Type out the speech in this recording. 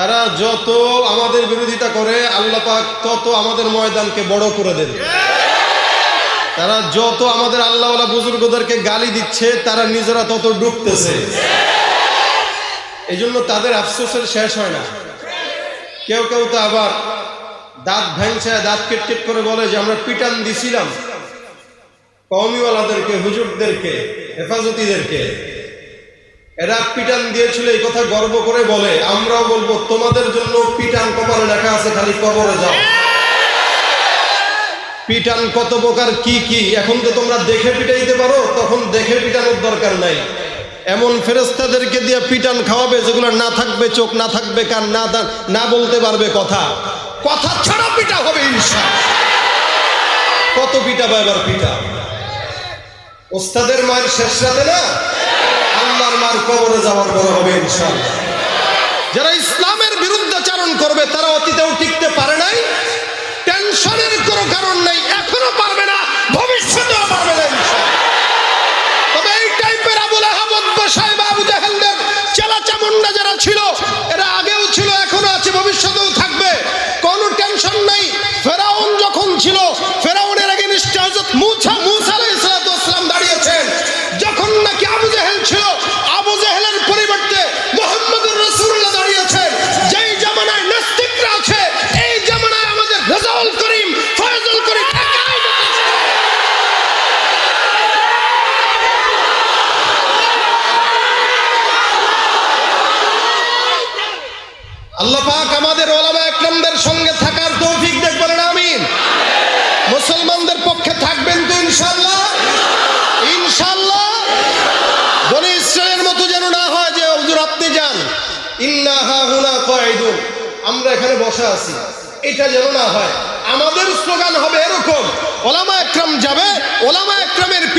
তারা যত আমাদের বিরোধিতা করে, আল্লাহ পাক তত আমাদের ময়দানকে বড় করে দেবে। তারা যত আমাদের আল্লাহওয়ালা বুজুর্গদেরকে গালি দিচ্ছে, তারা নিজেরা তত ডুবতেছে। এই জন্য তাদের আফসোসের শেষ হয় না। কেউ কেউ তো আবার দাঁত ভাঙছে, দাঁত কেট কেট করে বলে যে, আমরা পিটান দিছিলাম। কওমিওয়ালাদেরকে, হুজুরদেরকে, হেফাজতিদেরকে। এরা পিটান দিয়েছিল এই কথা গর্ব করে বলে। আমরাও বলব, তোমাদের জন্য পিটান কপালে লেখা আছে, খালি কবরে যাও। পিটান কত প্রকার, কি কি? এখন তো তোমরা দেখে পিটাইতে পারো, তখন দেখে পিটানোর দরকার নাই। এমন ফেরেস্তাদেরকে দিয়ে পিটান খাওয়াবে, যেগুলো না থাকবে চোখ, না থাকবে কান, না না বলতে পারবে কথা। কথা ছাড়া পিটা হবে ইনশা কত পিটাবে এবার পিটা ওস্তাদের মায়ের শেষ রাতে না আল্লাহর মার কবরে যাওয়ার পরে হবে ইনশাআল্লাহ। যারা ইসলামের বিরুদ্ধাচারণ করবে তারা অতীতেও টিকতে আল্লাহ পাক আমাদের ওলামা একরামদের সঙ্গে থাকার তৌফিক দেখবেন আমিন। মুসলমানদের পক্ষে থাকবেন তো ইনশাল্লাহ ইনশাল্লাহ বনি ইসরায়েলের মতো যেন না হয় যে, হুজুর আপনি যান। ইন্না হা হুনা কয়দুন আমরা এখানে বসে আছি। এটা যেন না হয়। আমাদের স্লোগান হবে এরকম। ওলামা একরাম যাবে, ওলামা একরামের